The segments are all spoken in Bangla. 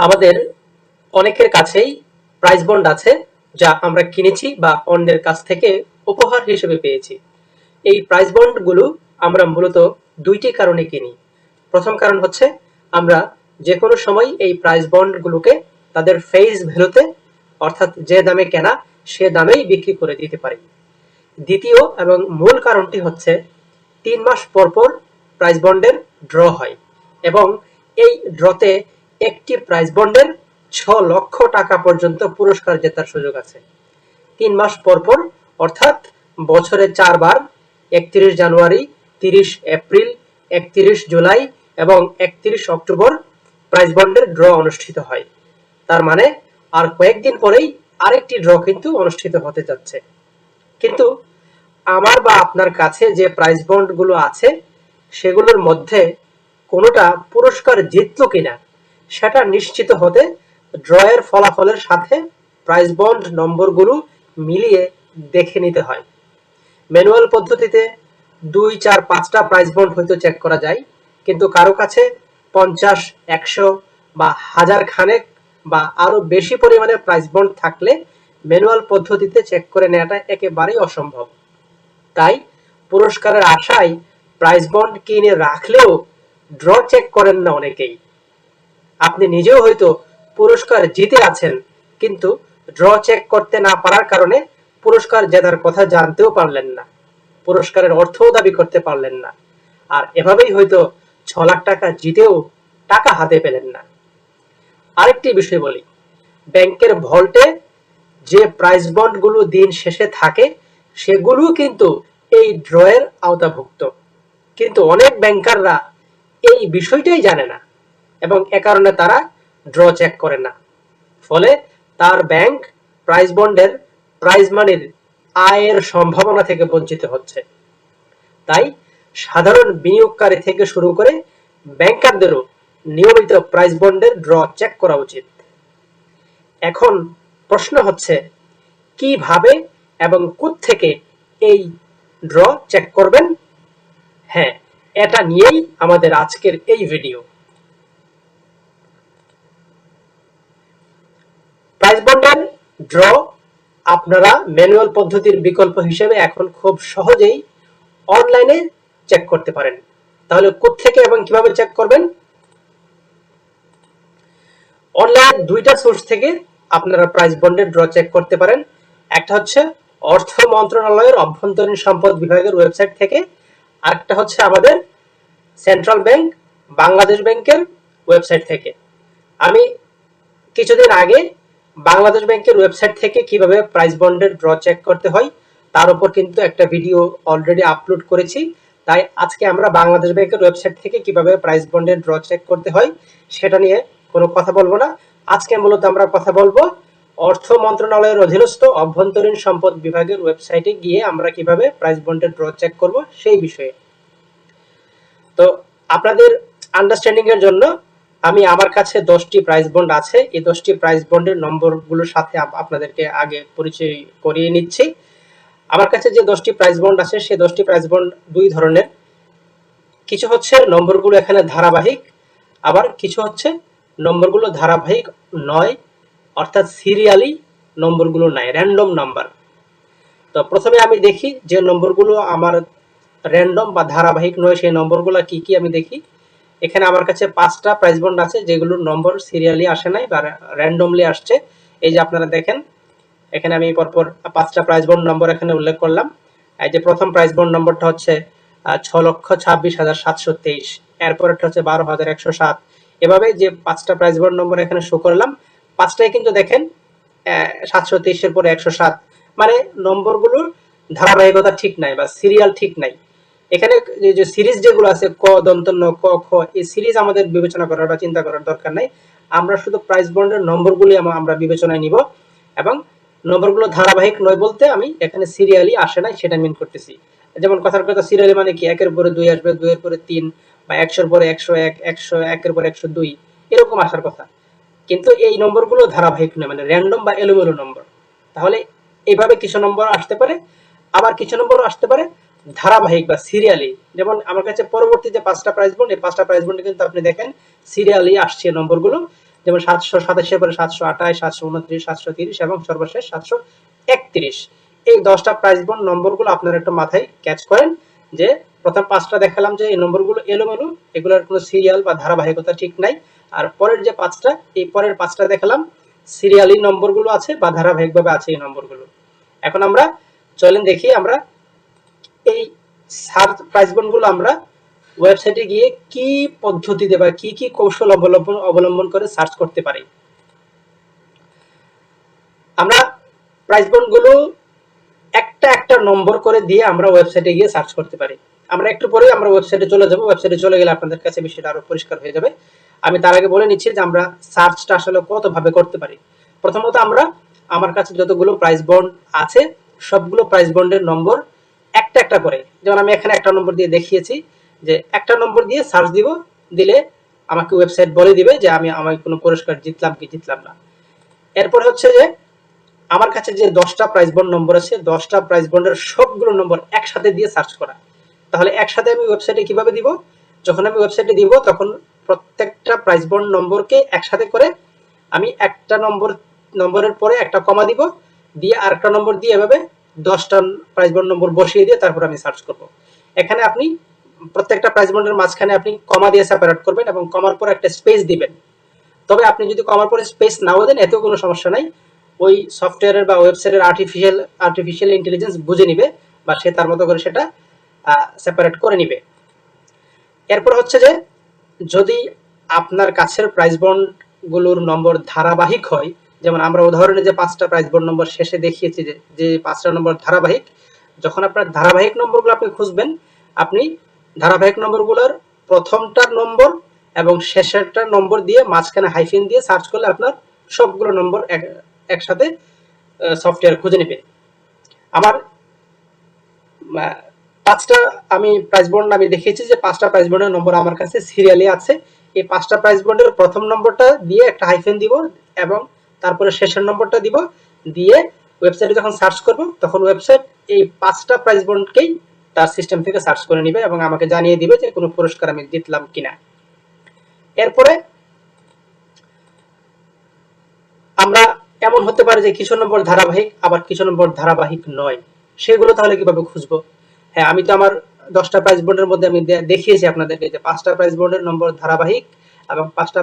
আমাদের অনেকের কাছেই প্রাইস বন্ড আছে যা আমরা কিনেছি বা অন্যের কাছ থেকে উপহার হিসেবে পেয়েছি। এই প্রাইস বন্ডগুলো আমরা মূলত দুইটি কারণে কিনি। প্রথম কারণ হচ্ছে আমরা যে কোনো সময় এই প্রাইস বন্ডগুলোকে তাদের ফেস ভ্যালুতে অর্থাৎ যে দামে কেনা, সে দামেই বিক্রি করে দিতে পারি। দ্বিতীয় এবং মূল কারণটি হচ্ছে তিন মাস পর পর প্রাইজ বন্ডের ড্র হয় এবং এই ড্রতে একটি প্রাইজ বন্ডের ছ লক্ষ টাকা পর্যন্ত পুরস্কার জেতার সুযোগ আছে। তিন মাস পর পর, অর্থাৎ বছরে চারবার একত্রিশ জানুয়ারি, তিরিশ এপ্রিল, একত্রিশ জুলাই এবং একত্রিশ অক্টোবর প্রাইজ বন্ডের ড্র অনুষ্ঠিত হয়। তার মানে আর কয়েকদিন পরেই আরেকটি ড্র কিন্তু অনুষ্ঠিত হতে যাচ্ছে। কিন্তু আমার বা আপনার কাছে যে প্রাইজ বন্ডগুলো আছে, সেগুলোর মধ্যে কোনোটা পুরস্কার জিতলো কিনা সেটা নিশ্চিত হতে ড্রয়ের ফলাফলের সাথে প্রাইজ বন্ড নম্বরগুলো মিলিয়ে দেখে নিতে হয়। ম্যানুয়াল পদ্ধতিতে দুই, চার, পাঁচটা প্রাইজ বন্ড হয়তো চেক করা যায়, কিন্তু কারও কাছে পঞ্চাশ, একশো বা হাজার খানেক বা আরও বেশি পরিমাণে প্রাইজ বন্ড থাকলে ম্যানুয়াল পদ্ধতিতে চেক করে নেওয়াটা একেবারেই অসম্ভব। তাই পুরস্কারের আশায় প্রাইজ বন্ড কিনে রাখলেও ড্র চেক করেন না অনেকেই। আপনি নিজেও হয়তো পুরস্কার জিতে আছেন, কিন্তু ড্র চেক করতে না পারার কারণে পুরস্কার জেতার কথা জানতেও পারলেন না। পুরস্কারের অর্থও দাবি করতে পারলেন না। আর এভাবেই হয়তো ছ লাখ টাকা জিতেও টাকা হাতে পেলেন না। আরেকটি বিষয় বলি, ব্যাংকের ভল্টে যে প্রাইজ বন্ডগুলো দিন শেষে থাকে, সেগুলো কিন্তু এই ড্রয়ের আওতাভুক্ত। কিন্তু অনেক ব্যাংকাররা এই বিষয়টাই জানে না। এবং এ কারণে তারা ড্র চেক করে না। ফলে তার ব্যাংক প্রাইজ বন্ডের প্রাইজ মানির আয়ের সম্ভাবনা থেকে বঞ্চিত হচ্ছে। তাই সাধারণ বিনিয়োগকারী থেকে শুরু করে ব্যাংকারদেরও নিয়মিত প্রাইস বন্ডের ড্র চেক করা উচিত। এখন প্রশ্ন হচ্ছে, কীভাবে এবং থেকে এই ড্র চেক করবেন? হ্যাঁ এটা নিয়েই আমাদের আজকের এই ভিডিও প্রাইস বন্ডের ড্র আপনারা ম্যানুয়াল পদ্ধতির বিকল্প হিসেবে এখন খুব সহজেই অনলাইনে চেক করতে পারেন। তাহলে থেকে এবং কীভাবে চেক করবেন? অনলাইন দুইটা সোর্স থেকে আপনারা প্রাইস বন্ডের ড্র চেক করতে পারেন। একটা হচ্ছে অর্থ মন্ত্রণালয়ের অভ্যন্তরীণ সম্পদ বিভাগের ওয়েবসাইট থেকে। আরেকটা হচ্ছে আমাদের সেন্ট্রাল ব্যাংক বাংলাদেশ ব্যাংকের ওয়েবসাইট থেকে। আমি কিছুদিন আগে বাংলাদেশ ব্যাংকের ওয়েবসাইট থেকে কীভাবে প্রাইস বন্ডের ড্র চেক করতে হয়, তার উপর কিন্তু একটা ভিডিও অলরেডি আপলোড করেছি। তাই আজকে আমরা বাংলাদেশ ব্যাংকের ওয়েবসাইট থেকে কীভাবে প্রাইস বন্ডের ড্র চেক করতে হয়, সেটা নিয়ে কোনো কথা বলব না। আজকে মূলত আমরা কথা বলব অর্থ মন্ত্রণালয়ের অধীনস্থ অভ্যন্তরীণ সম্পদ বিভাগের ওয়েবসাইটে গিয়ে আমরা কীভাবে প্রাইস বন্ডের ড্র চেক করব সেই বিষয়ে। তো আপনাদের আন্ডারস্ট্যান্ডিং এর জন্য আমি আমার কাছে দশটি প্রাইস বন্ড আছে। এই দশটি প্রাইস বন্ডের নম্বরগুলোর সাথে আপনাদেরকে আগে পরিচয় করিয়ে নিচ্ছি। আমার কাছে যে দশটি প্রাইস বন্ড আছে, সেই দশটি প্রাইস বন্ড দুই ধরনের। কিছু হচ্ছে নম্বরগুলো এখানে ধারাবাহিক, আবার কিছু হচ্ছে নম্বরগুলো ধারাবাহিক নয়, অর্থাৎ সিরিয়ালি নম্বরগুলো নাই র্যান্ডম নাম্বার তো প্রথমে আমি দেখি যে নম্বরগুলো আমার র্যান্ডম বা ধারাবাহিক নয়, সেই নম্বরগুলো কি কি আমি দেখি। এখানে আমার কাছে পাঁচটা প্রাইস বন্ড আছে, যেগুলোর নম্বর সিরিয়ালি আসে নাই বা র্যান্ডমলি আসছে। এই যে আপনারা দেখেন, এখানে আমি পরপর পাঁচটা প্রাইস বন্ড নম্বর এখানে উল্লেখ করলাম। এই যে প্রথম প্রাইস বন্ড নম্বরটা হচ্ছে ছ লক্ষ ছাব্বিশ হাজার সাতশো তেইশ এরপরেরটা হচ্ছে বারো হাজার একশো সাত। এভাবে যে পাঁচটা প্রাইস বন্ড নম্বর এখানে শো করলাম পাঁচটায় কিন্তু দেখেন সাতশো তেইশের পরে একশো সাত। মানে নম্বরগুলোর ধারাবাহিকতা ঠিক নাই বা সিরিয়াল ঠিক নাই। এখানে যে সিরিজ যেগুলো আছে, ক, দন্তন্য, ক, খ, এই সিরিজ আমাদের বিবেচনা করার বা চিন্তা করার দরকার নাই। আমরা শুধু প্রাইস বন্ডের নম্বরগুলি আমরা বিবেচনায় নিব এবং নম্বরগুলো ধারাবাহিক নয় বলতে আমি এখানে সিরিয়ালি আসে নাই, সেটা মিন করতেছি। যেমন কথার কথা সিরিয়ালি মানে কি? একের পরে দুই আসবে, দুইয়ের পরে তিন, বা একশোর পরে একশো এক, একশো একের পরে একশো দুই, এরকম আসার কথা। কিন্তু এই নম্বরগুলো ধারাবাহিক নয় মানে র্যান্ডম বা এলোমেলো নম্বর। তাহলে এইভাবে কিছু নম্বর আসতে পারে, আবার কিছু নম্বর আসতে পারে ধারাবাহিক বা সিরিয়ালি যেমন আমার কাছে পরবর্তী যে পাঁচটা প্রাইস বন্ড এই পাঁচটা প্রাইস বন্ডে কিন্তু আপনি দেখেন সিরিয়ালি আসছে নম্বরগুলো। যেমন সাতশো সাতাশের পরে সাতশো আঠাশ, সাতশো উনত্রিশ, সাতশো তিরিশ এবং সর্বশেষ সাতশো একত্রিশ। এই দশটা প্রাইস বন্ড নম্বরগুলো আপনারা একটু মাথায় ক্যাচ করেন যে প্রথম পাঁচটা দেখালাম যে এই নম্বরগুলো এলোমেলো, এগুলোর কোনো সিরিয়াল বা ধারাবাহিকতা ঠিক নাই। আর পরের যে পাঁচটা, এই পরের পাঁচটা দেখালাম সিরিয়ালি নম্বরগুলো আছে বা ধারাবাহিকভাবে আছে এই নম্বরগুলো। এখন আমরা, চলেন দেখি আমরা এই সার্চ প্রাইস বন্ডগুলো আমরা ওয়েবসাইটে গিয়ে কি পদ্ধতিতে বা কি কি কৌশল অবলম্বন অবলম্বন করে সার্চ করতে পারি? আমরা প্রাইস বন্ডগুলো একটা একটা নম্বর করে দিয়ে আমরা ওয়েবসাইটে গিয়ে সার্চ করতে পারি। আমরা একটু পরে আমরা ওয়েবসাইটে চলে যাব। ওয়েবসাইটে চলে গেলে আপনাদের কাছে বিষয়টা আরও পরিষ্কার হয়ে যাবে। আমি তার আগে বলে নিচ্ছি যে আমরা সার্চটা আসলে কত ভাবে করতে পারি। প্রথমত আমরা আমার কাছে যতগুলো প্রাইস বন্ড আছে, সবগুলো প্রাইস বন্ডের নম্বর একটা একটা করে। যেমন আমি এখানে একটা নম্বর দিয়ে দেখিয়েছি যে একটা নম্বর দিয়ে সার্চ দিব, দিলে আমাকে ওয়েবসাইট বলে দিবে যে আমি আমি কোনো পুরস্কার জিতলাম কি জিতলাম না। এরপর হচ্ছে যে আমার কাছে যে দশটা প্রাইস বন্ড নম্বর আছে, দশটা প্রাইজ বন্ডের সবগুলো নম্বর একসাথে দিয়ে সার্চ করা। তাহলে একসাথে আমি ওয়েবসাইটে কীভাবে দিব? যখন আমি ওয়েবসাইটে দিব, তখন প্রত্যেকটা প্রাইজ বন্ড নম্বরকে একসাথে করে আমি একটা নম্বর, নম্বরের পরে একটা কমা দিব, দিয়ে আরেকটা নম্বর দিয়ে এভাবে দশটা প্রাইস বন্ড নম্বর বসিয়ে দিয়ে তারপর আমি সার্চ করব। এখানে আপনি প্রত্যেকটা প্রাইস বন্ডের মাঝখানে আপনি কমা দিয়ে সেপারেট করবেন এবং কমার পর একটা স্পেস দিবেন। তবে আপনি যদি কমার পরে স্পেস নাও দেন, এতেও কোনো সমস্যা নাই। ওই সফটওয়্যারের বা ওয়েবসাইটের আর্টিফিশিয়াল আর্টিফিশিয়াল ইন্টেলিজেন্স বুঝে নিবে বা সে তার মতো করে সেটা সেপারেট করে নিবে। এরপর হচ্ছে যে, যদি আপনার কাছের প্রাইস বন্ডগুলোর নম্বর ধারাবাহিক হয় যেমন আমরা উদাহরণে যে পাঁচটা প্রাইস বন্ড নম্বর শেষে দেখিয়েছি যে যে পাঁচটা নম্বর ধারাবাহিক, যখন আপনার ধারাবাহিক নম্বরগুলো আপনি খুঁজবেন, আপনি ধারাবাহিক নম্বরগুলোর প্রথমটার নম্বর এবং শেষেরটার নম্বর দিয়ে মাঝখানে হাইফিন দিয়ে সার্চ করলে আপনার সবগুলো নম্বর একসাথে সফটওয়্যার খুঁজে নেবে। আমার পাঁচটা আমি প্রাইস বোর্ড আমি দেখিয়েছি যে পাঁচটা প্রাইস বন্ডের নম্বর আমার কাছে সিরিয়ালি আছে। এই পাঁচটা প্রাইস বন্ডের প্রথম নম্বরটা দিয়ে একটা হাইফেন দিব এবং তারপরে শেষের নম্বরটা দিব, দিয়ে ওয়েবসাইটে যখন সার্চ করব, তখন ওয়েবসাইট এই পাঁচটা প্রাইস বন্ডকেই তার সিস্টেম থেকে সার্চ করে নিবে এবং আমাকে জানিয়ে দিবে যে কোনো পুরস্কার আমি জিতলাম কিনা। এরপরে আমরা এমন হতে পারে যে কিছু নম্বর ধারাবাহিক, আবার কিছু নম্বর ধারাবাহিক নয়। সেগুলো তাহলে কীভাবে খুঁজবো? হ্যাঁ আমি তো আমার দশটা প্রাইস বোর্ডের মধ্যে আমি দেখিয়েছি আপনাদেরকে যে পাঁচটা প্রাইস বোর্ডের নম্বর ধারাবাহিক এবং পাঁচটা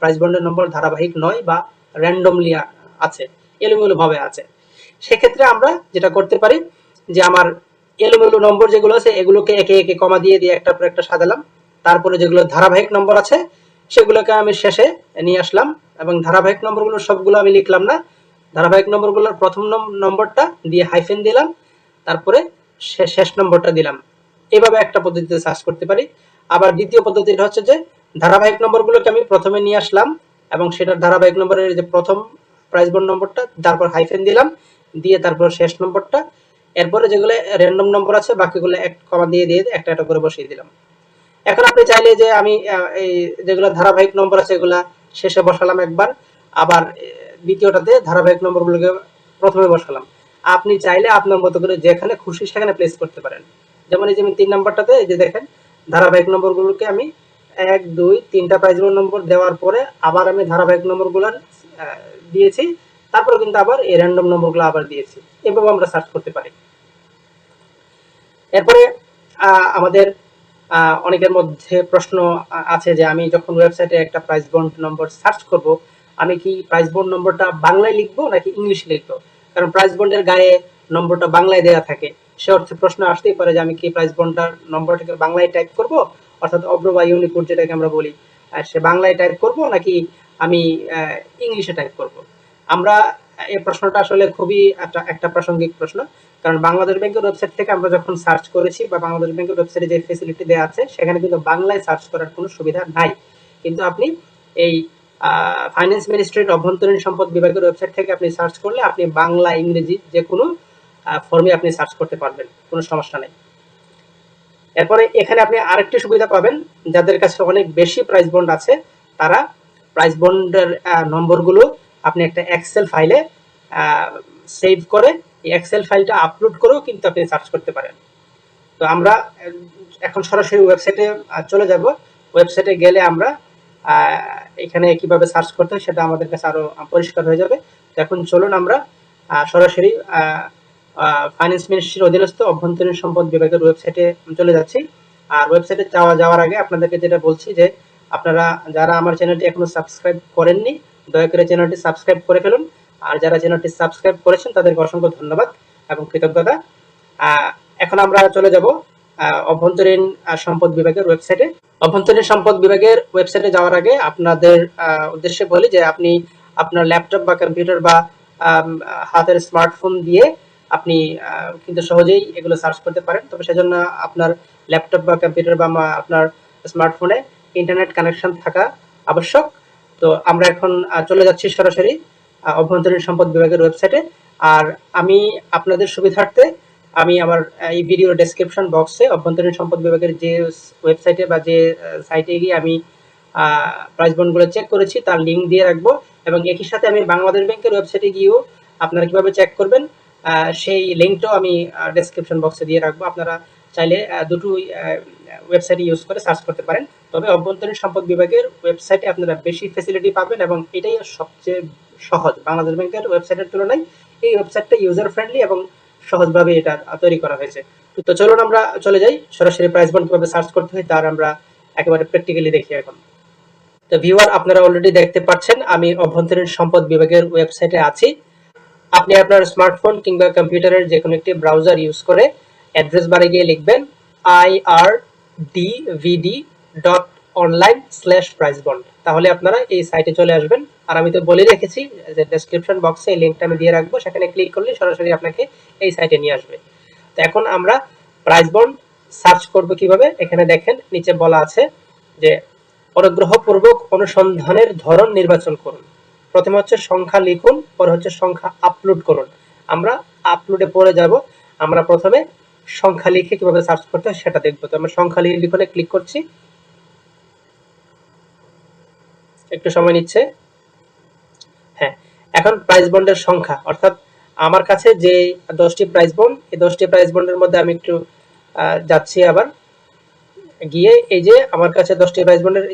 প্রাইস বোর্ডের নম্বর ধারাবাহিক নয় বা র্যান্ডমলি আছে এলোমেলো ভাবে আছে। সেক্ষেত্রে আমরা যেটা করতে পারি যে আমার এলোমেলো নম্বর যেগুলো আছে, এগুলোকে একে একে কমা দিয়ে দিয়ে একটা পর একটা সাজালাম। তারপরে যেগুলো ধারাবাহিক নম্বর আছে, সেগুলোকে আমি শেষে নিয়ে আসলাম এবং ধারাবাহিক নম্বরগুলো সবগুলো আমি লিখলাম না। ধারাবাহিক নম্বরগুলোর প্রথম নম- নম্বরটা দিয়ে হাইফেন দিলাম, তারপরে শেষ নম্বরটা দিলাম। এভাবে একটা পদ্ধতিতে সার্চ করতে পারি। আবার দ্বিতীয় পদ্ধতিটা হচ্ছে যে ধারাবাহিক নম্বরগুলোকে আমি প্রথমে নিয়ে আসলাম এবং সেটার ধারাবাহিক নম্বরের যে প্রথম প্রাইস বোর্ড নম্বরটা, তারপর হাইফেন দিলাম, দিয়ে তারপর শেষ নম্বরটা। এরপরে যেগুলো র্যান্ডম নম্বর আছে, বাকিগুলো এক কমা দিয়ে দিয়ে একটা একটা করে বসিয়ে দিলাম। এখন আপনি চাইলে যে আমি এই যেগুলো ধারাবাহিক নম্বর আছে, এগুলা শেষে বসালাম একবার। আবার দ্বিতীয়টাতে ধারাবাহিক নম্বরগুলোকে প্রথমে বসালাম। আপনি চাইলে আপনার মতো করে যেখানে খুশি সেখানে প্লেস করতে পারেন। যেমন এই যে আমি তিন নাম্বারটাতে এই যে দেখেন, ধারাবাহিক নম্বরগুলোকে আমি এক, দুই, তিনটা প্রাইজ নম্বর দেওয়ার পরে আবার আমি ধারাবাহিক নম্বরগুলো দিয়েছি। তারপরে কিন্তু আবার এই র্যান্ডম নম্বরগুলো আবার দিয়েছি। এভাবে আমরা সার্চ করতে পারি। এরপরে আমাদের অনেকের মধ্যে প্রশ্ন আছে যে আমি যখন ওয়েবসাইটে একটা প্রাইস বন্ড নম্বর সার্চ করব, আমি কি প্রাইস বন্ড নম্বরটা বাংলায় লিখব নাকি ইংলিশে লিখব? কারণ প্রাইস বন্ডের গায়ে নম্বরটা বাংলায় দেওয়া থাকে। সে অর্থে প্রশ্ন আসতেই পারে যে আমি কি প্রাইস বন্ডটার নম্বরটাকে বাংলায় টাইপ করব? অর্থাৎ অব্র বা ইউনিকোড যেটাকে আমরা বলি। সে বাংলায় টাইপ করব নাকি আমি ইংলিশে টাইপ করব? আমরা এই প্রশ্নটা আসলে খুবই একটা একটা প্রাসঙ্গিক প্রশ্ন। কারণ বাংলাদেশ ব্যাংকের ওয়েবসাইট থেকে আমরা যখন সার্চ করেছি বা বাংলাদেশ ব্যাংকের ওয়েবসাইটে যে ফেসিলিটি দেওয়া আছে, সেখানে কিন্তু বাংলায় সার্চ করার কোনো সুবিধা নাই। কিন্তু আপনি এই ফাইন্যান্স মিনিস্ট্রির অভ্যন্তরীণ সম্পদ বিভাগের ওয়েবসাইট থেকে আপনি সার্চ করলে আপনি বাংলা, ইংরেজি যে কোনো ফর্মে আপনি সার্চ করতে পারবেন, কোনো সমস্যা নেই। এরপরে এখানে আপনি আরেকটি সুবিধা পাবেন, যাদের কাছে অনেক বেশি প্রাইস বন্ড আছে, তারা প্রাইস বন্ডের নম্বরগুলো আপনি একটা এক্সেল ফাইলে সেভ করে, এই এক্সেল ফাইলটা আপলোড করেও কিন্তু আপনি সার্চ করতে পারেন। তো আমরা, এখন সরাসরি ওয়েবসাইটে চলে যাব। ওয়েবসাইটে গেলে আমরা এখানে কীভাবে সার্চ করতে হয় সেটা আমাদের কাছে আরও পরিষ্কার হয়ে যাবে। এখন চলুন আমরা সরাসরি ফাইন্যান্স মিনিস্ট্রির অধীনস্থ অভ্যন্তরীণ সম্পদ বিভাগের ওয়েবসাইটে চলে যাচ্ছি। আর ওয়েবসাইটে যাওয়া, যাওয়ার আগে আপনাদেরকে যেটা বলছি যে, আপনারা যারা আমার চ্যানেলটি এখনও সাবস্ক্রাইব করেননি, দয়া করে চ্যানেলটি সাবস্ক্রাইব করে ফেলুন। আর যারা চ্যানেলটি সাবস্ক্রাইব করেছেন, তাদেরকে অসংখ্য ধন্যবাদ এবং কৃতজ্ঞতা। এখন আমরা চলে যাব অভ্যন্তরীণ সম্পদ বিভাগের ওয়েবসাইটে অভ্যন্তরীণ সম্পদ বিভাগের ওয়েবসাইটে যাওয়ার আগে আপনাদের উদ্দেশ্যে বলি যে, আপনি আপনার ল্যাপটপ বা কম্পিউটার বা হাতের স্মার্টফোন দিয়ে আপনি কিন্তু সহজেই এগুলো সার্চ করতে পারেন। তবে সেজন্য আপনার ল্যাপটপ বা কম্পিউটার বা আপনার স্মার্টফোনে ইন্টারনেট কানেকশন থাকা আবশ্যক। তো আমরা এখন চলে যাচ্ছি সরাসরি অভ্যন্তরীণ সম্পদ বিভাগের ওয়েবসাইটে আর আমি আপনাদের সুবিধার্থে, আমি আমার এই ভিডিও ডেসক্রিপশন বক্সে অভ্যন্তরীণ সম্পদ বিভাগের যে ওয়েবসাইটে বা যে সাইটে গিয়ে আমি প্রাইস বন্ডগুলো চেক করেছি, তার লিঙ্ক দিয়ে রাখব। এবং একই সাথে আমি বাংলাদেশ ব্যাংকের ওয়েবসাইটে গিয়েও আপনারা কীভাবে চেক করবেন সেই লিঙ্কটাও আমি ডেসক্রিপশন বক্সে দিয়ে রাখব। আপনারা চাইলে দুটো ওয়েবসাইট ইউজ করে সার্চ করতে পারেন। তবে অভ্যন্তরীণ সম্পদ বিভাগের ওয়েবসাইটে আপনারা বেশি ফেসিলিটি পাবেন এবং এটাই সবচেয়ে সহজ। বাংলাদেশ ব্যাংকের ওয়েবসাইটের তুলনায় এই ওয়েবসাইটটা ইউজার ফ্রেন্ডলি এবং সহজভাবে এটা তৈরি করা হয়েছে। তো চলুন আমরা চলে যাই। সরাসরি প্রাইস বন্ড কীভাবে সার্চ করতে হয় তার আমরা একেবারে প্র্যাকটিক্যালি দেখি এখন। তো ভিউয়ার আপনারা অলরেডি দেখতে পাচ্ছেন, আমি অভ্যন্তরীণ সম্পদ বিভাগের ওয়েবসাইটে আছি। আপনি আপনার স্মার্টফোন কিংবা কম্পিউটারের যে কোনো একটি ব্রাউজার ইউজ করে অ্যাড্রেস বারে গিয়ে লিখবেন I R D V D dot online slash prize bond তাহলে আপনারা এই সাইটে চলে আসবেন। আর আমি তো বলে রেখেছি যে ডেসক্রিপশন বক্সে এই লিঙ্কটা আমি দিয়ে রাখব। সেখানে ক্লিক করলে সরাসরি আপনাকে এই সাইটে নিয়ে আসবে। তো এখন আমরা প্রাইস বন্ড সার্চ করব কীভাবে? এখানে দেখেন, নিচে বলা আছে যে অনুগ্রহপূর্বক অনুসন্ধানের ধরন নির্বাচন করুন। প্রথমে হচ্ছে সংখ্যা লিখুন, পরে হচ্ছে সংখ্যা আপলোড করুন। আমরা আপলোডে পরে যাব। আমরা প্রথমে সংখ্যা লিখে কীভাবে সার্চ করতে সেটা দেখব। তো আমরা সংখ্যা লিখে লিখনে ক্লিক করছি। একটু সময় নিচ্ছে। হ্যাঁ এখন প্রাইস বন্ডের সংখ্যা। অর্থাৎ আমার কাছে যে দশটি প্রাইস বন্ড এই দশটি প্রাইস বন্ডের মধ্যে আমি একটু যাচ্ছি আবার। গিয়ে এই যে আমার কাছে দশটি প্রাইস বন্ডের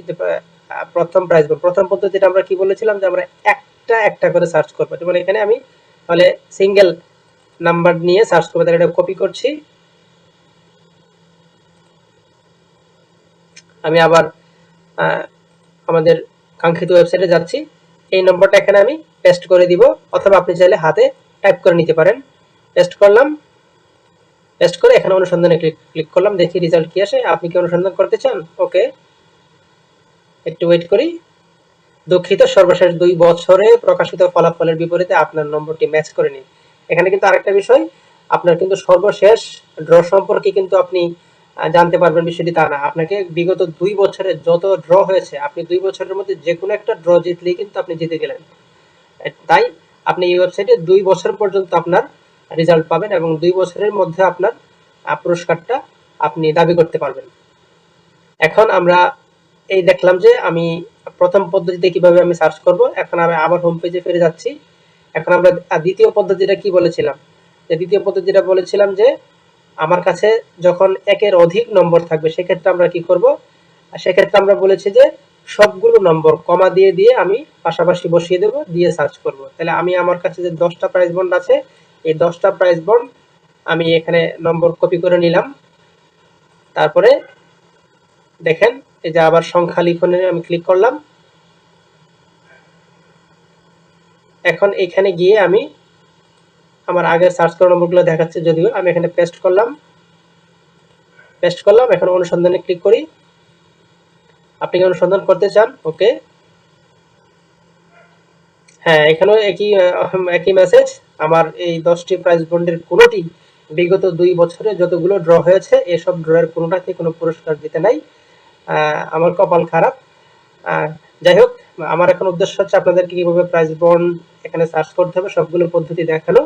প্রথম প্রাইস প্রথম পদ্ধতিটা আমরা কি বলেছিলাম যে আমরা একটা একটা করে সার্চ করব। যেমন এখানে আমি তাহলে সিঙ্গেল নাম্বার নিয়ে সার্চ করব। তাহলে এটা কপি করছি। আমি আবার আমাদের কাঙ্ক্ষিত ওয়েবসাইটে যাচ্ছি। এই নম্বরটা এখানে আমি পেস্ট করে দিব। অথবা আপনি চাইলে হাতে টাইপ করে নিতে পারেন। পেস্ট করলাম। পেস্ট করে এখানে অনুসন্ধানে ক্লিক ক্লিক করলাম। দেখি রেজাল্ট কি আসে। আপনি কি অনুসন্ধান করতে চান? ওকে একটু ওয়েট করি। দুঃখিত, সর্বশেষ দুই বছরে প্রকাশিত ফলাফলের বিপরীতে আপনার নম্বরটি ম্যাচ করে নিন। এখানে কিন্তু আরেকটা বিষয়, আপনার কিন্তু সর্বশেষ ড্র সম্পর্কে কিন্তু আপনি জানতে পারবেন বিষয়টি তা না। আপনাকে বিগত দুই বছরে যত ড্র হয়েছে, আপনি দুই বছরের মধ্যে যে কোনো একটা ড্র জিতলেই কিন্তু আপনি জিতে গেলেন। তাই আপনি এই ওয়েবসাইটে দুই বছর পর্যন্ত আপনার রেজাল্ট পাবেন এবং দুই বছরের মধ্যে আপনার পুরস্কারটা আপনি দাবি করতে পারবেন। এখন আমরা এই দেখলাম যে আমি প্রথম পদ্ধতিতে কীভাবে আমি সার্চ করব, এখন আমি আবার হোম পেজে ফিরে যাচ্ছি। এখন আমরা দ্বিতীয় পদ্ধতিটা কি বলেছিলাম? যে দ্বিতীয় পদ্ধতিটা বলেছিলাম যে আমার কাছে যখন একের অধিক নম্বর থাকবে, সেক্ষেত্রে আমরা কি করব? সেক্ষেত্রে আমরা বলেছি যে সবগুলো নম্বর কমা দিয়ে দিয়ে আমি পাশাপাশি বসিয়ে দেব, দিয়ে সার্চ করব। তাহলে আমি আমার কাছে যে দশটা প্রাইস বন্ড আছে, এই দশটা প্রাইস বন্ড আমি এখানে নম্বর কপি করে নিলাম। তারপরে দেখেন এই যে আবার সংখ্যা লিখনে আমি ক্লিক করলাম। এখন এখানে গিয়ে আমি আমার আগের সার্চ করা নম্বরগুলো দেখাচ্ছে, যদিও আমি এখানে পেস্ট করলাম। পেস্ট করলাম, এখন অনুসন্ধানে ক্লিক করি। আপনি কি অনুসন্ধান করতে চান? ওকে হ্যাঁ এখানেও একই একই মেসেজ আমার এই দশটি প্রাইজ বন্ডের কোনোটি বিগত দুই বছরে যতগুলো ড্র হয়েছে, এসব ড্রয়ের কোনোটাতে কোনো পুরস্কার দিতে নাই। আমার কপাল খারাপ। যাই হোক, আমার এখন উদ্দেশ্য হচ্ছে আপনাদেরকে কীভাবে প্রাইস বন্ড এখানে সার্চ করতে হবে, সবগুলো পদ্ধতি দেখানো।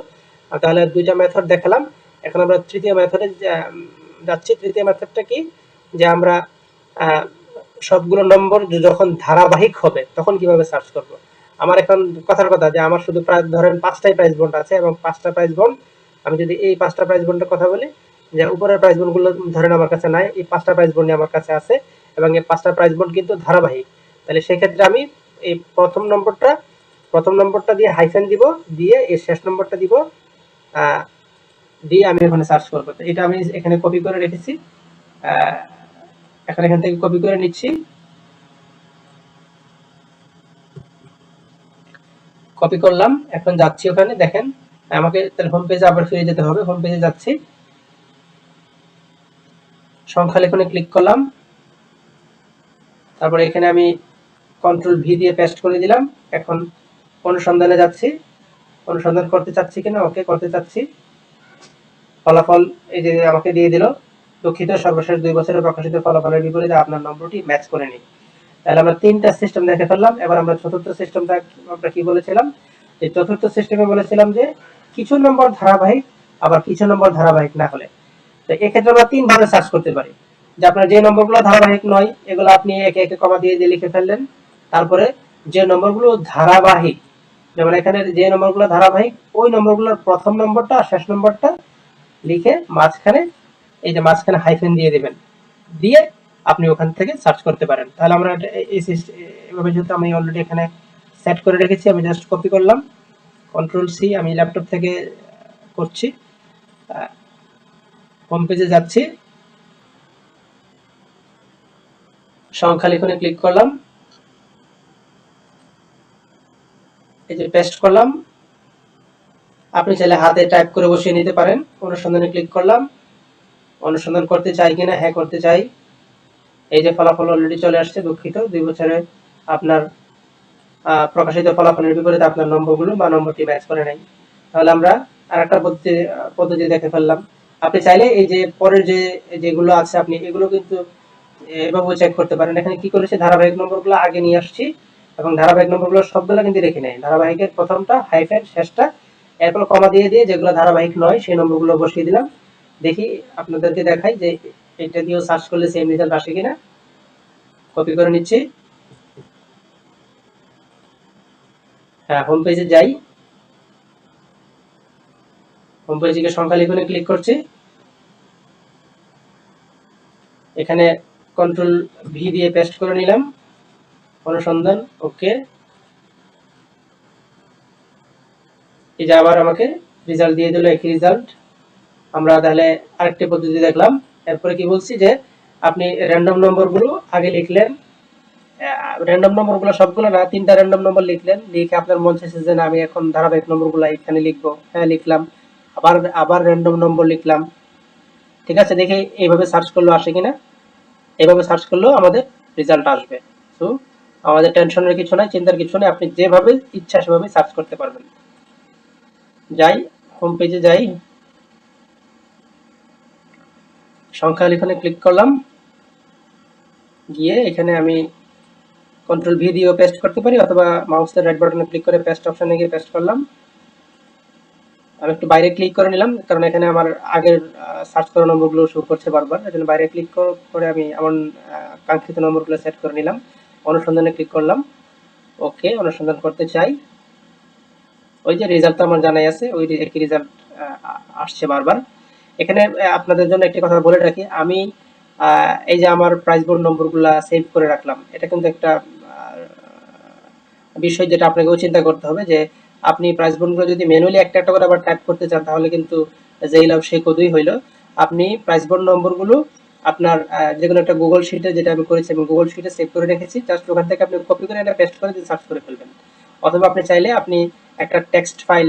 তাহলে দুইটা মেথড দেখালাম। এখন আমরা তৃতীয় মেথডে যাচ্ছি। তৃতীয় মেথডটা কি? যে আমরা সবগুলো নম্বর যখন ধারাবাহিক হবে, তখন কীভাবে সার্চ করব? আমার এখন কথার কথা যে আমার শুধু প্রায় ধরেন পাঁচটাই প্রাইস বন্ড আছে এবং পাঁচটা প্রাইস বন্ড আমি যদি এই পাঁচটা প্রাইস বন্ডের কথা বলি, যে উপরের প্রাইস বন্ডগুলো ধরেন আমার কাছে নাই, এই পাঁচটা প্রাইস বন্ড আমার কাছে আছে এবং এই পাঁচটা প্রাইস বোর্ড কিন্তু ধারাবাহিক। তাহলে সেক্ষেত্রে আমি এই প্রথম নম্বরটা প্রথম নম্বরটা দিয়ে হাইফেন দিব, দিয়ে এর শেষ নম্বরটা দিব দিয়ে আমি ওখানে সার্চ করব। এটা আমি এখানে কপি করে রেখেছি। এখন এখান থেকে কপি করে নিচ্ছি। কপি করলাম, এখন যাচ্ছি ওখানে, দেখেন, আমাকে তাহলে হোম পেজে আবার ফিরে যেতে হবে হোম পেজে যাচ্ছি। সংখ্যা লেখনে ক্লিক করলাম। তারপরে এখানে আমি কন্ট্রোল ভি দিয়ে পেস্ট করে দিলাম। এখন অনুসন্ধানে যাচ্ছি। অনুসন্ধান করতে চাচ্ছি কিনা? ওকে করতে চাচ্ছি। ফলাফল এই যে আমাকে দিয়ে দিল। দুঃখিত, সর্বশেষ দুই বছরের প্রকাশিত ফলাফলের বিপরীতে আপনার নম্বরটি ম্যাচ করে নিই। তাহলে আমরা তিনটা সিস্টেম দেখে ফেললাম। এবার আমরা চতুর্থ সিস্টেমটা আমরা কি বলেছিলাম? যে চতুর্থ সিস্টেমে বলেছিলাম যে কিছু নম্বর ধারাবাহিক, আবার কিছু নম্বর ধারাবাহিক না হলে। তো এক্ষেত্রে আমরা তিন ভাবে সার্চ করতে পারি। যে আপনার যে নম্বরগুলো ধারাবাহিক নয়, এগুলো আপনি একে একে কমা দিয়ে দিয়ে লিখে ফেললেন। তারপরে যে নম্বরগুলো ধারাবাহিক, যেমন এখানে যে নম্বরগুলো ধারাবাহিক, ওই নম্বরগুলোর প্রথম নম্বরটা শেষ নম্বরটা লিখে মাঝখানে, এই যে মাঝখানে হাইফেন দিয়ে দিবেন। দিয়ে আপনি ওখান থেকে সার্চ করতে পারেন। তাহলে আমরা এভাবে যেহেতু আমি অলরেডি এখানে সেট করে রেখেছি, আমি জাস্ট কপি করলাম। কন্ট্রোল সি আমি ল্যাপটপ থেকে করছি। হোম পেজে যাচ্ছি। সংখ্যা লিখনে ক্লিক করলাম। এই যে পেস্ট করলাম। আপনি চাইলে হাতে টাইপ করে বসিয়ে নিতে পারেন। অনুসন্ধানে ক্লিক করলাম। অনুসন্ধান করতে চাই কিনা? হ্যাঁ করতে চাই। এই যে ফলাফল অলরেডি চলে আসছে, দুঃখিত। দুই বছরে আপনার প্রকাশিত ফলাফলের বিপরীতে আপনার নম্বরগুলো বা নম্বরটি ম্যাচ করে নাই। তাহলে আমরা আরেকটা পদ্ধতি পদ্ধতি দেখে ফেললাম। আপনি চাইলে এই যে পরের যে, যেগুলো আছে, আপনি এগুলো কিন্তু এভাবে চেক করতে পারেন। এখানে কি করেছে? ধারাবাহিক নম্বরগুলো আগে নিয়ে আসছি। এবং ধারাবাহিক নম্বরগুলো সবগুলো কিন্তু রেখে নেয়। ধারাবাহিকের প্রথমটা হাইফেন শেষটা, এরপর কমা দিয়ে দিয়ে যেগুলো ধারাবাহিক নয়, সেই নম্বরগুলো বসিয়ে দিলাম। দেখি আপনাদেরকে দেখাই যে এটা দিয়েও সার্চ করলে সেম রেজাল্ট আসে কিনা। কপি করে নিচ্ছি। হ্যাঁ হোম পেজে যাই। হোম পেজে সংখ্যা লিখনে ক্লিক করছি। এখানে কন্ট্রোল ভি দিয়ে পেস্ট করে নিলাম। অনুসন্ধান ওকে এই যে আবার আমাকে রেজাল্ট দিয়ে দিল একই রেজাল্ট আমরা তাহলে আরেকটি পদ্ধতি দেখলাম। এরপরে কি বলছি যে আপনি র্যান্ডম নম্বরগুলো আগে লিখলেন। র্যান্ডম নম্বরগুলো সবগুলো না তিনটা র্যান্ডম নম্বর লিখলেন। লিখে আপনার মন চাইছে যে না, আমি এখন ধারাবাহিক নম্বরগুলো এখানে লিখব। হ্যাঁ লিখলাম। আবার আবার র্যান্ডম নম্বর লিখলাম। ঠিক আছে দেখে এইভাবে সার্চ করল আসে কিনা? এইভাবে সার্চ করলেও আমাদের রেজাল্ট আসবে। তো আমাদের টেনশনের কিছু নাই, চিন্তার কিছু নেই, আপনি যেভাবে ইচ্ছা সেভাবে সার্চ করতে পারবেন। যাই হোম পেজে যাই। সংখ্যা লিখনে ক্লিক করলাম। গিয়ে এখানে আমি কন্ট্রোল ভি দিয়েও পেস্ট করতে পারি, অথবা মাউসের রাইট বাটনে ক্লিক করে পেস্ট অপশনে গিয়ে পেস্ট করলাম। আমি একটু বাইরে ক্লিক করে নিলাম, কারণ এখানে আমার আগের সার্চ করা নম্বরগুলো শো করছে বারবার। এই জন্য বাইরে ক্লিক করে আমি আমার কাঙ্ক্ষিত নম্বরগুলো সেট করে নিলাম। অনুসন্ধানে ক্লিক করলাম। ওকে অনুসন্ধান করতে চাই। ওই যে রেজাল্ট আমার জানাই আছে, ওই একই রেজাল্ট আসছে বারবার। এখানে আপনাদের জন্য একটি কথা বলে রাখি। আমি এই যে আমার প্রাইস বোর্ড নম্বরগুলো সেভ করে রাখলাম, এটা কিন্তু একটা বিষয় যেটা আপনাকেও চিন্তা করতে হবে যে আপনি প্রাইস বোর্ডগুলো যদি ম্যানুয়ালি একটা একটা করে আবার টাইপ করতে চান, তাহলে কিন্তু যেই লাভ সেই কদুই হইল। আপনি প্রাইস বোর্ড নম্বরগুলো আপনার যে কোনো একটা গুগল শিটে যেটা আমি করেছি, আমি গুগল শিটে সেভ করে রেখেছি। জাস্ট ওখান থেকে আপনি কপি করে এটা পেস্ট করে সার্চ করে ফেলবেন। অথবা আপনি চাইলে আপনি একটা টেক্সট ফাইল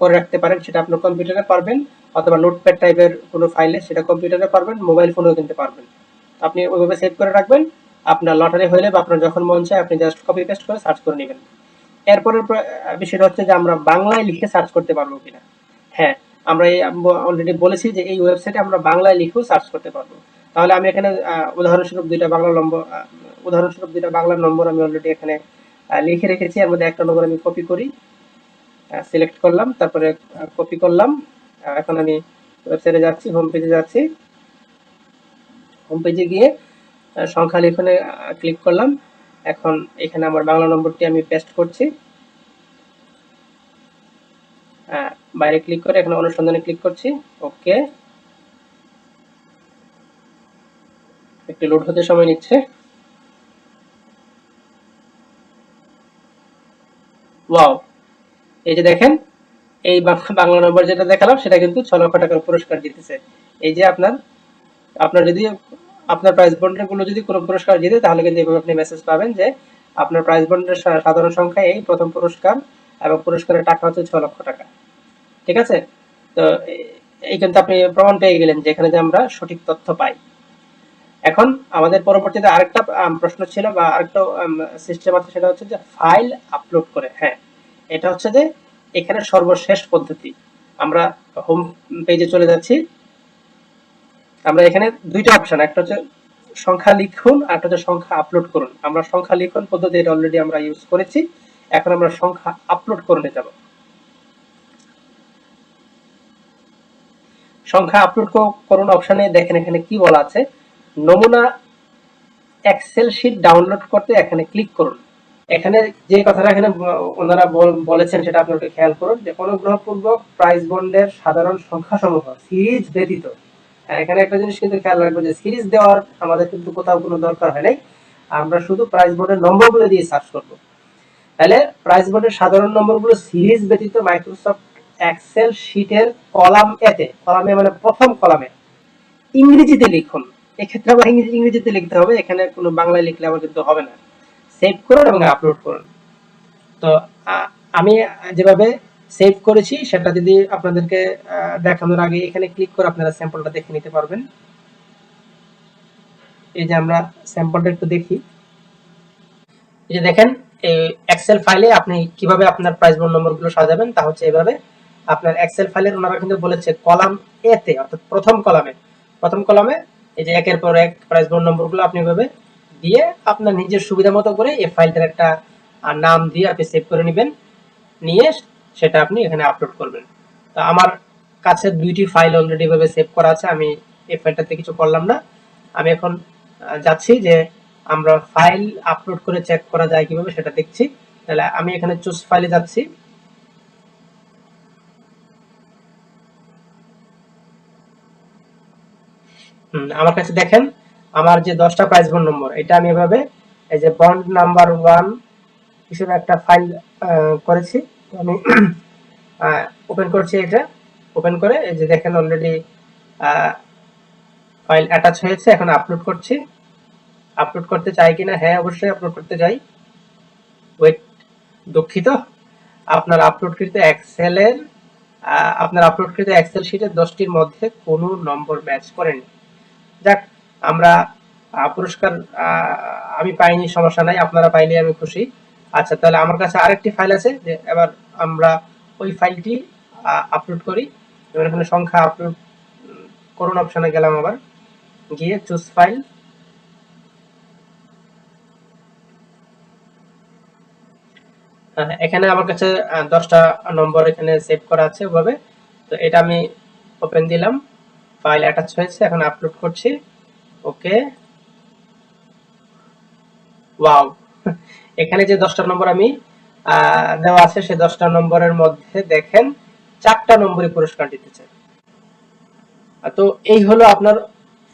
করে রাখতে পারেন, সেটা আপনার কম্পিউটারে পারবেন, অথবা নোটপ্যাড টাইপের কোনো ফাইলে সেটা কম্পিউটারে পারবেন মোবাইল ফোনেও কিনতে পারবেন। আপনি ওইভাবে সেভ করে রাখবেন, আপনার লটারি হলে বা আপনার যখন মন চায় আপনি জাস্ট কপি পেস্ট করে সার্চ করে নেবেন। এরপরে বিষয়টা হচ্ছে যে আমরা বাংলায় লিখে সার্চ করতে পারব কিনা। হ্যাঁ আমরা অলরেডি বলেছি যে এই ওয়েবসাইটে আমরা বাংলায় লিখেও সার্চ করতে পারব। তাহলে আমি এখানে উদাহরণস্বরূপ দুইটা বাংলা নম্বর উদাহরণস্বরূপ দুইটা বাংলার নম্বর আমি অলরেডি এখানে লিখে রেখেছি। এর মধ্যে একটা নম্বর আমি কপি করি সিলেক্ট করলাম, তারপরে কপি করলাম। এখন আমি ওয়েবসাইটে যাচ্ছি হোম পেজে যাচ্ছি। হোম পেজে গিয়ে সংখ্যা লিখনে ক্লিক করলাম। এখন এখানে আমার বাংলা নম্বরটি আমি পেস্ট করছি। বাইরে ক্লিক করে এখানে অনুসন্ধানে ক্লিক করছি। ওকে একটু লোড হতে সময় নিচ্ছে। ওয়াও এই যে দেখেন, এই বাংলা নম্বর যেটা দেখালাম, সেটা কিন্তু ছ লক্ষ টাকার পুরস্কার জিতেছে। এই যে আপনার আপনার যদি আপনার প্রাইজ বন্ডেরগুলো যদি কোনো পুরস্কার জিতে, তাহলে কিন্তু এভাবে আপনি মেসেজ পাবেন যে আপনার প্রাইজ বন্ডের সাধারণ সংখ্যা এই প্রথম পুরস্কার এবং পুরস্কারের টাকা হচ্ছে ছ লক্ষ টাকা। ঠিক আছে? তো এই কিন্তু আপনি প্রমাণ পেয়ে গেলেন যেখানে যে আমরা সঠিক তথ্য পাই। এখন আমাদের পরবর্তীতে আরেকটা প্রশ্ন ছিল বা আরেকটা সিস্টেম আছে, সেটা হচ্ছে যে ফাইল আপলোড করে। হ্যাঁ এটা হচ্ছে যে এখানে সর্বশেষ পদ্ধতি। আমরা হোম পেজে চলে যাচ্ছি। আমরা এখানে দুইটা অপশন একটা হচ্ছে সংখ্যা লিখুন আর একটা হচ্ছে সংখ্যা আপলোড করুন। আমরা সংখ্যা লিখুন পদ্ধতি এটা অলরেডি আমরা ইউজ করেছি, এখন আমরা সংখ্যা আপলোড করতে যাব। সংখ্যা আপলোড করুন অপশনে দেখেন এখানে কি বলা আছে, নমুনা এক্সেল শিট ডাউনলোড করতে এখানে ক্লিক করুন। এখানে যে কথাটা এখানে ওনারা বল- বলেছেন সেটা আপনাকে খেয়াল করুন যে অনুগ্রহপূর্বক প্রাইস বন্ডের সাধারণ সংখ্যা সমূহ সিরিজ ব্যতীত হ্যাঁ, এখানে একটা জিনিস কিন্তু খেয়াল রাখব যে সিরিজ দেওয়ার আমাদের কিন্তু কোথাও কোনো দরকার হয় নাই। আমরা শুধু প্রাইস বোর্ডের নম্বরগুলো দিয়ে সার্চ করব। তাহলে প্রাইস বোর্ডের সাধারণ নম্বরগুলো সিরিজ ব্যতীত মাইক্রোসফট এক্সেল শিটের কলাম এতে কলামে মানে প্রথম কলামে ইংরেজিতে লিখুন। এক্ষেত্রে আবার ইংরেজি ইংরেজিতে লিখতে হবে এখানে কোনো বাংলায় লিখলে আবার কিন্তু হবে না। সেভ করুন এবং আপলোড করুন। তো আমি যেভাবে সেভ করেছি, সেটা যদি আপনাদেরকে দেখানোর আগে এখানে ক্লিক করে আপনারা স্যাম্পলটা দেখে নিতে পারবেন। এই যে আমরা স্যাম্পলটা একটু দেখি। এই যে দেখেন, এই এক্সেল ফাইলে আপনি কীভাবে আপনার প্রাইস বোর্ড নম্বরগুলো সাজাবেন, তা হচ্ছে এভাবে। আপনার এক্সেল ফাইলের ওনারা কিন্তু বলেছে কলাম এ তে, অর্থাৎ প্রথম কলামে প্রথম কলামে এই যে একের পর এক প্রাইস বোর্ড নম্বরগুলো আপনি এভাবে দিয়ে আপনার নিজের সুবিধা মতো করে এই ফাইলটার একটা নাম দিয়ে আপনি সেভ করে নেবেন। নিয়ে সেটা আপনি এখানে আপলোড করবেন। তো আমার কাছে দুইটি ফাইল অলরেডি ভাবে সেভ করা আছে, আমি এই ফাইলটাতে কিছু করলাম না। আমি এখন যাচ্ছি যে আমরা ফাইল আপলোড করে চেক করা যায় কীভাবে সেটা দেখছি। তাহলে আমি এখানে চুজ ফাইলে যাচ্ছি। আমার কাছে দেখেন, আমার যে দশটা প্রাইস বন্ড নম্বর এটা আমি এভাবে, এই যে বন্ড নাম্বার ওয়ান হিসেবে একটা ফাইল করেছি। আমি ওপেন করছি এটা। ওপেন করে এই যে দেখেন অলরেডি ফাইল অ্যাটাচ হয়েছে, এখন আপলোড করছি। আপলোড করতে চাই কিনা? হ্যাঁ অবশ্যই আপলোড করতে চাই। ওয়েট দুঃখিত। আপনার আপলোডকৃত এক্সেলের আপনার আপলোডকৃত এক্সেল শিটের দশটির মধ্যে কোনো নম্বর ম্যাচ করেনি। যাক, আমরা পুরস্কার আমি পাইনি, সমস্যা নাই, আপনারা পাইলে আমি খুশি। আচ্ছা তাহলে আমার কাছে আরেকটি ফাইল আছে যে এবার আমরা ওই ফাইলটি আপলোড করি। এবার এখানে সংখ্যা আপলোড করুন অপশনে গেলাম আবার। গিয়ে চুজ ফাইল এখানে আমার কাছে দশটা নম্বর এখানে সেভ করা আছে ওভাবে। তো এটা আমি ওপেন দিলাম। ফাইল অ্যাটাচ হয়েছে, এখন আপলোড করছি। ওকে। ওয়াও এখানে যে দশটা নম্বর আমি দেওয়া আছে সেই দশটা নম্বরের মধ্যে দেখেন চারটা নম্বরই পুরস্কার জিতেছে তো এই হলো আপনার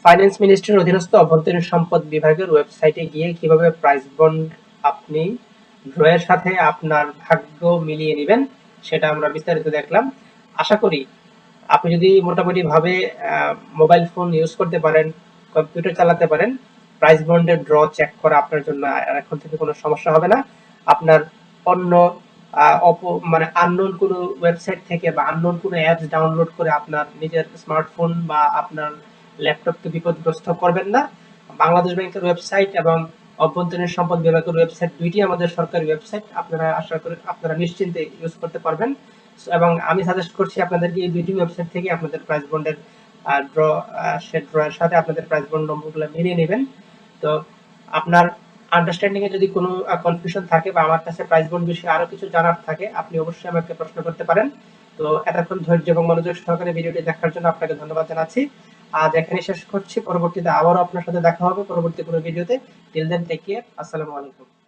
ফাইন্যান্স মিনিস্ট্রির অধীনস্থ অভ্যন্তরীণ সম্পদ বিভাগের ওয়েবসাইটে গিয়ে কীভাবে প্রাইস বন্ড আপনি ড্রয়ের সাথে আপনার ভাগ্য মিলিয়ে নেবেন, সেটা আমরা বিস্তারিত দেখলাম। আশা করি আপনি যদি মোটামুটি ভাবে মোবাইল ফোন ইউজ করতে পারেন কম্পিউটার চালাতে পারেন প্রাইস বন্ডের ড্র চেক করা আপনার জন্য এখন থেকে কোনো সমস্যা হবে না। আপনার অন্য মানে আননোন কোনো ওয়েবসাইট থেকে বা আননোন কোনো অ্যাপস ডাউনলোড করে আপনার নিজের স্মার্টফোন বা আপনার ল্যাপটপকে বিপদগ্রস্ত করবেন না। বাংলাদেশ ব্যাংকের ওয়েবসাইট এবং অভ্যন্তরীণ সম্পদ বিভাগের ওয়েবসাইট দুইটি আমাদের সরকারি ওয়েবসাইট আপনারা আশা করি, আপনারা নিশ্চিন্তে ইউজ করতে পারবেন। এবং আমি সাজেস্ট করছি আপনাদেরকে এই দুইটি ওয়েবসাইট থেকে আপনাদের প্রাইস বন্ডের ড্র সে ড্রয়ের সাথে আপনাদের প্রাইস বন্ড নম্বরগুলো মিলিয়ে নেবেন। তো আপনার আন্ডারস্ট্যান্ডিং এ যদি কোনো কনফিউশন থাকে বা আমার কাছে প্রাইস বন্ড বিষয়ে আরও কিছু জানার থাকে, আপনি অবশ্যই আমাকে প্রশ্ন করতে পারেন। তো এতক্ষণ ধৈর্য এবং মনোযোগ সহকারে ভিডিওটি দেখার জন্য আপনাকে ধন্যবাদ জানাচ্ছি। আজ এখানে শেষ করছি। পরবর্তীতে আবারও আপনার সাথে দেখা হবে। পরবর্তী কোনো ভিডিওতে। টিল দেন টেক কেয়ার আসসালামু আলাইকুম।